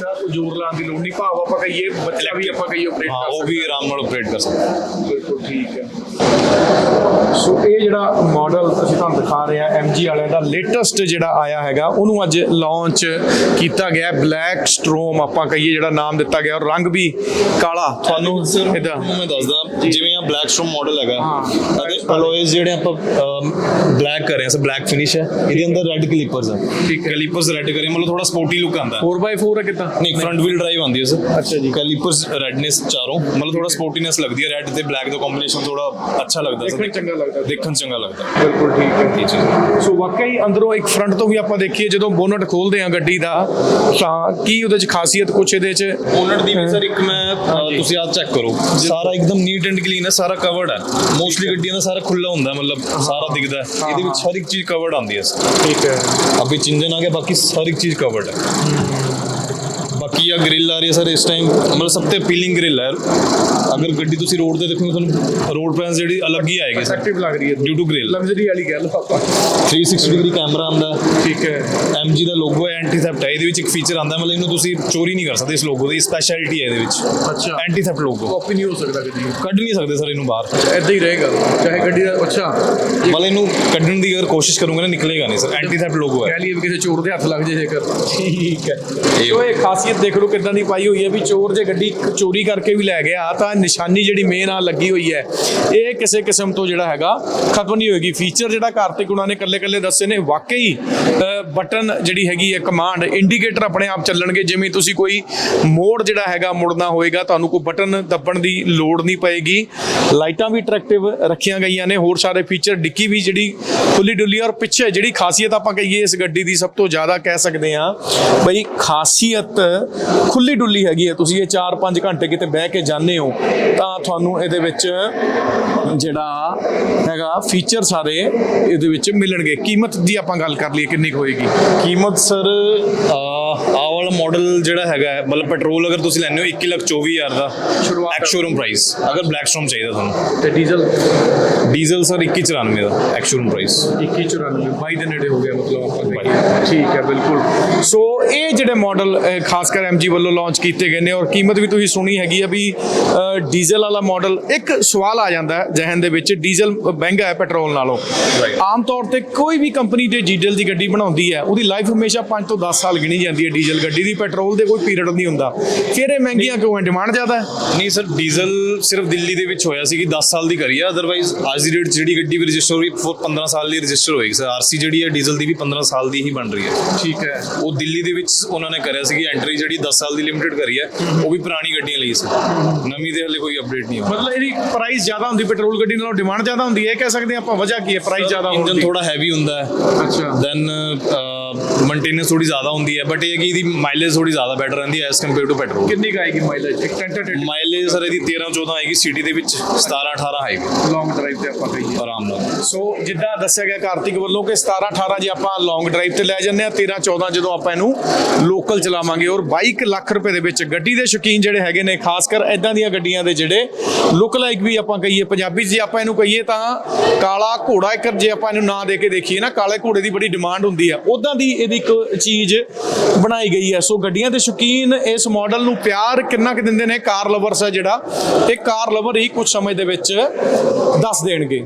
ਕੀਤਾ ਕੋਈ ਜ਼ੋਰ ਲਾਉਣ ਦੀ ਲੋੜ ਨਹੀਂ। ਭਾਵ ਆਪਾਂ ਕਹੀਏ ਬੱਚਾ ਵੀ ਆਪਾਂ ਕਹੀਏ ਆਪਰੇਟ ਕਰ ਉਹ ਵੀ ਆਰਾਮ ਨਾਲ ਆਪਰੇਟ ਕਰ ਸਕਦਾ। ਬਿਲਕੁਲ ਠੀਕ ਹੈ। ਸੋ ਇਹ ਜਿਹੜਾ ਮਾਡਲ ਅਸੀਂ ਤੁਹਾਨੂੰ ਦਿਖਾ ਰਹੇ ਹਾਂ MG ਵਾਲਿਆਂ ਦਾ ਲੇਟੈਸਟ ਜਿਹੜਾ ਆਇਆ ਹੈਗਾ ਉਹਨੂੰ ਅੱਜ ਲਾਂਚ ਕੀਤਾ ਗਿਆ ਬਲੈਕ ਸਟ੍ਰੋਮ ਆਪਾਂ ਕਹੀਏ ਜਿਹੜਾ ਨਾਮ ਦਿੱਤਾ ਗਿਆ। ਔਰ ਰੰਗ ਵੀ ਕਾਲਾ। ਤੁਹਾਨੂੰ ਇਦਾਂ ਤੁਹਾਨੂੰ ਮੈਂ ਦੱਸਦਾ ਜਿਵੇਂ ਆ ਬਲੈਕ ਸਟ੍ਰੋਮ ਮਾਡਲ ਹੈਗਾ ਹਾਂ। ਅਤੇ ਅਲੋਇਸ ਜਿਹੜੇ ਆਪਾਂ ਬਲੈਕ ਕਰ ਰਹੇ ਹਾਂ ਸਰ ਬਲੈਕ ਫਿਨਿਸ਼ ਹੈ। ਇਹਦੇ ਅੰਦਰ ਰੈੱਡ ਕਲੀਪਰਸ ਹੈ ਠੀਕ ਹੈ। ਕਲੀਪਰਸ ਰੈੱਡ ਕਰੇ ਮਤਲਬ ਥੋੜਾ ਸਪੋਰਟੀ ਲੁੱਕ ਆਂਦਾ 4x4 ਹੈ ਕਿਦਾਂ? ਨਹੀਂ ਫਰੰਟ ਵੀਲ ਡਰਾਈਵ ਆਉਂਦੀ ਹੈ ਸਰ। ਅੱਛਾ ਜੀ। ਕਲੀਪਰਸ ਰੈਡਨੈਸ ਚਾਰੋਂ। ਮਤਲਬ ਥੋੜਾ ਸਪੋਰਟੀਨੈਸ ਲੱਗਦੀ ਹੈ। ਰੈੱਡ ਤੇ ਬਲੈਕ ਦਾ ਕੰਬੀਨੇਸ਼ਨ ਥੋੜਾ ਅੱਛਾ ਲੱਗਦਾ ਦੇਖਣ ਸਰ ਚੰਗਾ ਲੱਗਦਾ। ਦੇਖਣ ਚੰਗਾ ਲੱਗਦਾ। ਬਿਲਕੁਲ ਠੀਕ ਹੈ। ਚੀਜ਼ ਸੋ ਵਾਕਈ ਅੰਦਰੋਂ ਇੱਕ ਫਰੰਟ ਤੋਂ ਵੀ ਆਪਾਂ ਦੇਖੀਏ ਜਦੋਂ ਬੋਨਟ ਖੋਲਦੇ ਆ ਗੱਡੀ ਦਾ ਤਾਂ ਕੀ ਉਹਦੇ ਚ ਖਾਸੀਅਤ ਕੁਛ ਇਹਦੇ ਚ? ਬੋਨਟ ਦੀ ਵੀ ਸਰ ਇੱਕ ਮੈਂ ਤੁਸੀਂ ਆਹ ਚੈੱਕ ਕਰੋ। ਸਾਰਾ ਇੱਕਦਮ ਨੀਟ ਐਂਡ ਕਲੀਨ ਹੈ ਸਾਰਾ ਕਵਰਡ ਹੈ। ਮੋਸਟਲੀ ਗੱਡੀਆਂ ਦਾ ਸਾਰਾ ਖੁੱਲਾ ਹੁੰਦਾ ਮਤਲਬ ਸਾਰਾ ਦਿਖਦਾ ਇਹਦੇ ਵਿੱਚ ਹਰ ਇੱਕ ਚੀਜ਼ ਕਵਰਡ ਆਉਂਦੀ ਹੈ ਠੀਕ ਹੈ। ਅਭੀ ਇੰਜਨ ਆ ਗਿਆ ਬਾਕੀ ਇੱਕ ਚੀਜ਼ ਕਵਰਡ ਹੈ। ਬਾਕੀ ਆ ਗ੍ਰਿਲ ਆ ਰਹੀ ਹੈ ਸਰ ਇਸ ਟਾਈਮ ਮਤਲਬ ਸਭ ਤੋਂ ਅਪੀਲਿੰਗ ਗ੍ਰਿਲ ਹੈ ਅਗਰ ਗੱਡੀ ਤੁਸੀਂ ਰੋਡ ਤੇ ਦੇਖੋਗੇ ਤੁਹਾਨੂੰ ਰੋਡ ਪ੍ਰਾਈਸ ਜਿਹੜੀ ਅਲੱਗ ਹੀ ਆਏਗੀ ਐਕਟਿਵ ਲੱਗ ਰਹੀ ਹੈ। ਡਿਊ ਟੂ ਗ੍ਰਿਲ ਲਗਜ਼ਰੀ ਵਾਲੀ ਗੱਲ ਆਪਾਂ। 360 ਡਿਗਰੀ ਕੈਮਰਾ ਆਉਂਦਾ ਹੈ। ਠੀਕ ਹੈ। MG ਦਾ ਲੋਗੋ ਹੈ ਐਂਟੀ ਥੈਫਟ ਹੈ। ਇਹਦੇ ਵਿੱਚ ਇੱਕ ਫੀਚਰ ਆਉਂਦਾ ਹੈ, ਮਤਲਬ ਇਹਨੂੰ ਤੁਸੀਂ ਚੋਰੀ ਨਹੀਂ ਕਰ ਸਕਦੇ ਇਸ ਲੋਗੋ ਦੀ ਸਪੈਸ਼ਲਿਟੀ ਹੈ ਇਹਦੇ ਵਿੱਚ। ਅੱਛਾ। ਐਂਟੀ ਥੈਫਟ ਲੋਗੋ ਕਾਪੀ ਨਹੀਂ ਹੋ ਸਕਦਾ ਗੱਡੀ ਕੱਢ ਨਹੀਂ ਸਕਦੇ ਸਰ ਇਹਨੂੰ ਬਾਹਰ। ਐਦਾਂ ਹੀ ਰਹੇਗਾ। ਚਾਹੇ ਗੱਡੀ ਦਾ ਅੱਛਾ। ਮਤਲਬ ਇਹਨੂੰ ਕੱਢਣ ਦੀ ਅਗਰ ਕੋਸ਼ਿਸ਼ ਕਰੂੰਗਾ ਨਾ ਨਿਕਲੇਗਾ ਨਹੀਂ ਸਰ। ਐਂਟੀ ਥੈਫਟ ਲੋਗੋ ਹੈ। ਕਹਿ ਲਈਏ ਵੀ ਕਿਸੇ ਚੋਰ ਦੇ ਹੱਥ ਲੱਗ ਜੇ ਜੇਕਰ। ਠੀਕ ਹੈ। ਇਹ ਖਾਸੀਅਤ ਦੇਖ ਲਓ ਕਿੱਦਾਂ ਦੀ ਪਾਈ ਹੋਈ ਹੈ ਵੀ ਚੋਰ ਜੇ ਗੱਡੀ ਚੋਰੀ ਕਰਕੇ ਵੀ ਲੈ ਗਿਆ ਤਾਂ ਨਿਸ਼ਾਨੀ ਜਿਹੜੀ ਮੇਨ ਆ ਲੱਗੀ ਹੋਈ ਹੈ। ਇਹ ਕਿਸੇ ਕਿਸਮ ਤੋਂ ਜਿਹੜਾ ਹੈਗਾ ਖਤਮ ਨਹੀਂ ਹੋਏਗੀ। ਫੀਚਰ ਜਿਹੜਾ ਕਾਰਤਿਕ ਉਹਨਾਂ ਨੇ ਕੱਲੇ ਕੱਲੇ ਦੱਸੇ ਨੇ, ਵਾਕਈ ਬਟਨ ਜਿਹੜੀ ਹੈਗੀ ਹੈ ਕਮਾਂਡ ਇੰਡੀਕੇਟਰ ਆਪਣੇ ਆਪ ਚੱਲਣਗੇ। ਜਿਵੇਂ ਤੁਸੀਂ ਕੋਈ ਮੋੜ ਜਿਹੜਾ ਹੈਗਾ ਮੁੜਨਾ ਹੋਏਗਾ, ਤੁਹਾਨੂੰ ਕੋਈ ਬਟਨ ਦੱਬਣ ਦੀ ਲੋੜ ਨਹੀਂ ਪਏਗੀ। ਲਾਈਟਾਂ ਵੀ ਅਟਰੈਕਟਿਵ ਰੱਖੀਆਂ ਗਈਆਂ ਨੇ। ਹੋਰ ਸਾਰੇ ਫੀਚਰ ਡਿੱਕੀ ਵੀ ਜਿਹੜੀ ਖੁੱਲੀ ਡੁੱਲੀ ਔਰ ਪਿੱਛੇ ਜਿਹੜੀ ਖਾਸੀਅਤ ਆਪਾਂ ਕਹੀਏ ਇਸ ਗੱਡੀ ਦੀ ਸਭ ਤੋਂ ਜ਼ਿਆਦਾ ਕਹਿ ਸਕਦੇ ਆ ਬਈ ਖਾਸੀਅਤ ਖੁੱਲੀ ਡੁੱਲੀ ਹੈਗੀ ਹੈ ਤੁਸੀਂ ਇਹ 4-5 ਘੰਟੇ ਕਿਤੇ ਬਹਿ ਕੇ ਜਾਂਦੇ ਹੋ, ਤਾਂ ਤੁਹਾਨੂੰ ਇਹਦੇ ਵਿੱਚ ਜਿਹੜਾ ਹੈਗਾ ਫੀਚਰ ਸਾਰੇ ਇਹਦੇ ਵਿੱਚ ਮਿਲਣਗੇ। ਕੀਮਤ ਦੀ ਆਪਾਂ ਗੱਲ ਕਰ ਲਈਏ, ਕਿੰਨੀ ਕੁ ਹੋਏਗੀ? ਕੀਮਤ ਸਰ ਮਾਡਲ ਜਿਹੜਾ ਹੈਗਾ ਮਤਲਬ ਪੈਟਰੋਲ ਅਗਰ ਤੁਸੀਂ ਲੈਂਦੇ ਹੋ 21 ਲੱਖ 24 ਹਜ਼ਾਰ ਦਾ ਸ਼ੁਰੂਆਤ ਐਕਸ ਸ਼ੋਰੂਮ ਪ੍ਰਾਈਸ ਅਗਰ ਬਲੈਕ ਸਟ੍ਰੋਮ ਚਾਹੀਦਾ ਤੁਹਾਨੂੰ। ਤੇ ਡੀਜ਼ਲ ਡੀਜ਼ਲ ਸਰ 2194 ਦਾ ਐਕਸ ਸ਼ੋਰੂਮ ਪ੍ਰਾਈਸ 2194 22 ਦੇ ਨੇੜੇ ਹੋ ਗਿਆ ਮਤਲਬ ਆਪਾਂ ਦੇਖੀਏ। ਠੀਕ ਹੈ ਬਿਲਕੁਲ। ਸੋ ਇਹ ਜਿਹੜੇ ਮਾਡਲ ਖਾਸ ਕਰ MG ਵੱਲੋਂ ਲਾਂਚ ਕੀਤੇ ਗਏ ਨੇ ਔਰ ਕੀਮਤ ਵੀ ਤੁਸੀਂ ਸੁਣੀ ਹੈਗੀ ਆ ਵੀ ਡੀਜ਼ਲ ਵਾਲਾ ਮਾਡਲ ਇੱਕ ਸਵਾਲ ਆ ਜਾਂਦਾ ਹੈ ਜਹਨ ਦੇ ਵਿੱਚ ਡੀਜ਼ਲ ਮਹਿੰਗਾ ਹੈ ਪੈਟਰੋਲ ਨਾਲੋਂ. ਆਮ ਤੌਰ ਤੇ ਕੋਈ ਵੀ ਕੰਪਨੀ ਤੇ ਡੀਜ਼ਲ ਦੀ ਗੱਡੀ ਬਣਾਉਂਦੀ ਹੈ ਉਹਦੀ ਲਾਈਫ ਹਮੇਸ਼ਾ 5 ਤੋਂ 10 ਸਾਲ ਗਿਣੀ ਜਾਂਦੀ ਹੈ ਡੀਜ਼ਲ ਗੱਡੀ ਦੀ। ਪੈਟਰੋਲ ਦੇ ਕੋਈ ਪੀਰੀਅਡ ਨਹੀਂ ਹੁੰਦਾ। ਫਿਰ ਇਹ ਮਹਿੰਗੀਆਂ ਕਿਉਂ ਹੈ? ਡਿਮਾਂਡ ਜ਼ਿਆਦਾ ਹੈ? ਨਹੀਂ ਸਰ ਡੀਜ਼ਲ ਸਿਰਫ ਦਿੱਲੀ ਦੇ ਵਿੱਚ ਹੋਇਆ ਸੀ ਕਿ 10 ਸਾਲ ਦੀ ਕਰੀ ਆ। ਅਦਰਵਾਈਜ਼ ਅੱਜ ਦੀ ਡੇਟ ਜਿਹੜੀ ਗੱਡੀ ਵੀ ਰਜਿਸਟਰ ਹੋਈ ਉਹ 15 ਸਾਲ ਦੀ ਰਜਿਸਟਰ ਹੋਏਗੀ ਸਰ। ਆਰਸੀ ਜਿਹੜੀ ਹੈ ਡੀਜ਼ਲ ਦੀ ਵੀ 15 ਸਾਲ ਦੀ ਹੀ ਬਣ ਰਹੀ ਹੈ। ਠੀਕ ਹੈ। ਉਹ ਦਿੱਲੀ ਦੇ ਵਿੱਚ ਉਹਨਾਂ ਨੇ ਕਰਿਆ ਸੀ ਕਿ ਐਂਟਰੀ ਜਿਹੜੀ 10 ਸਾਲ ਦੀ ਲਿਮਿਟਡ ਕਰੀ ਹੈ ਉਹ ਵੀ ਪੁਰਾਣੀ ਗੱਡੀਆਂ ਲਈ ਸੀ। ਨਵੀਂ ਦੇ ਹਲੇ ਕੋਈ ਅਪਡੇਟ ਨਹੀਂ ਹੋਇਆ ਮਤਲਬ ਇਹਦੀ ਪ੍ਰਾਈਸ ਜ਼ਿਆਦਾ ਹੁੰਦੀ ਪੈਟਰੋਲ ਗੱਡੀ ਨਾਲੋਂ ਡਿਮਾਂਡ ਜ਼ਿਆਦਾ ਹੁੰਦੀ ਹੈ ਇਹ ਕਹਿ ਸਕਦੇ ਆਪਾਂ ਵਜ੍ਹਾ ਕੀ ਹੈ? ਪ੍ਰਾਈਸ ਜ਼ਿਆਦਾ ਹੋਣ ਇੰਜਨ ਦੀ। ਥੋੜਾ ਹੈਵੀ ਹੁੰਦਾ ਹੈ। ਅੱਛਾ। ਦੈਨ ਮੇਨਟੇਨੈਂਸ ਥੋੜੀ ਜ਼ਿਆਦਾ ਹੁੰਦੀ ਹੈ ਬਟ ਇਹ ਹੈ ਕਿ ਇਹਦੀ ਮਾਈਲੇਜ ਥੋੜੀ ਜ਼ਿਆਦਾ ਬੈਟਰ ਰਹਿੰਦੀ ਹੈ ਐਸ ਕੰਪੇਅਰ ਟੂ ਪੈਟਰੋਲ ਕਿੰਨੀ ਕੁ ਆਏਗੀ ਮਾਈਲੇਜ ਇੱਕ ਟੈਂਟੇਟਿਵ ਮਾਈਲੇਜ ਸਰ ਇਹਦੀ 13 14 ਆਏਗੀ ਸਿਟੀ ਦੇ ਵਿੱਚ 17 18 ਆਏਗੀ ਲੌਂਗ ਡਰਾਈਵ ਤੇ ਆਪਾਂ ਕਹੀਏ। ਆਰਾਮ ਨਾਲ। ਸੋ ਜਿੱਦਾਂ ਦੱਸਿਆ ਗਿਆ ਕਾਰਤਿਕ ਵੱਲੋਂ ਕਿ 17 18 ਜੇ ਆਪਾਂ ਲੌਂਗ ਡਰਾਈਵ ਤੇ ਲੈ ਜੰਨੇ ਆ 13 14 ਜਦੋਂ ਆਪਾਂ ਇਹਨੂੰ ਲੋਕਲ ਚਲਾਵਾਂਗੇ ਔਰ 22 ਲੱਖ ਰੁਪਏ ਦੇ ਵਿੱਚ ਗੱਡੀ ਦੇ ਸ਼ੌਕੀਨ ਜਿਹੜੇ ਹੈਗੇ ਨੇ ਖਾਸ ਕਰ ਐਦਾਂ ਦੀਆਂ ਗੱਡੀਆਂ ਦੇ ਜਿਹੜੇ ਲੁੱਕ ਲਾਈਕ ਵੀ ਆਪਾਂ ਕਹੀਏ ਪੰਜਾਬੀ ਜੇ ਆਪਾਂ ਇਹਨੂੰ ਕਹੀਏ ਤਾਂ ਕਾਲਾ ਘੋੜਾ ਇੱਕ ਜੇ ਆਪਾਂ ਇਹਨੂੰ ਨਾਂ ਦੇ ਕੇ ਦੇਖੀਏ ਨਾ ਕਾਲੇ ਘੋੜੇ ਦੀ ਬੜੀ ਡਿਮਾਂਡ ਹੁੰਦੀ ਆ ਉਦਾਂ ਦੀ ਇਹਦੀ ਇੱਕ ਚੀਜ਼ ਬਣਾਈ ਗਈ ਹੈ। ਸੋ ਗੱਡੀਆਂ ਦੇ ਸ਼ੌਕੀਨ ਇਸ ਮਾਡਲ ਨੂੰ ਪਿਆਰ ਕਿੰਨਾ ਕੁ ਦਿੰਦੇ ਨੇ ਕਾਰ ਲਵਰਸ ਹੈ ਜਿਹੜਾ, ਇਹ ਕਾਰ ਲਵਰ ਹੀ ਕੁਝ ਸਮੇਂ ਦੇ ਵਿੱਚ ਦੱਸ ਦੇਣਗੇ।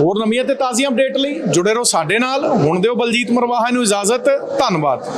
ਹੋਰ ਨਵੀਆਂ ਤੇ ਤਾਜ਼ੀਆਂ ਅਪਡੇਟ ਲਈ ਜੁੜੇ ਰਹੋ ਸਾਡੇ ਨਾਲ। ਹੁਣ ਦਿਓ ਬਲਜੀਤ ਮਰਵਾਹਾ ਨੂੰ ਇਜਾਜ਼ਤ। ਧੰਨਵਾਦ।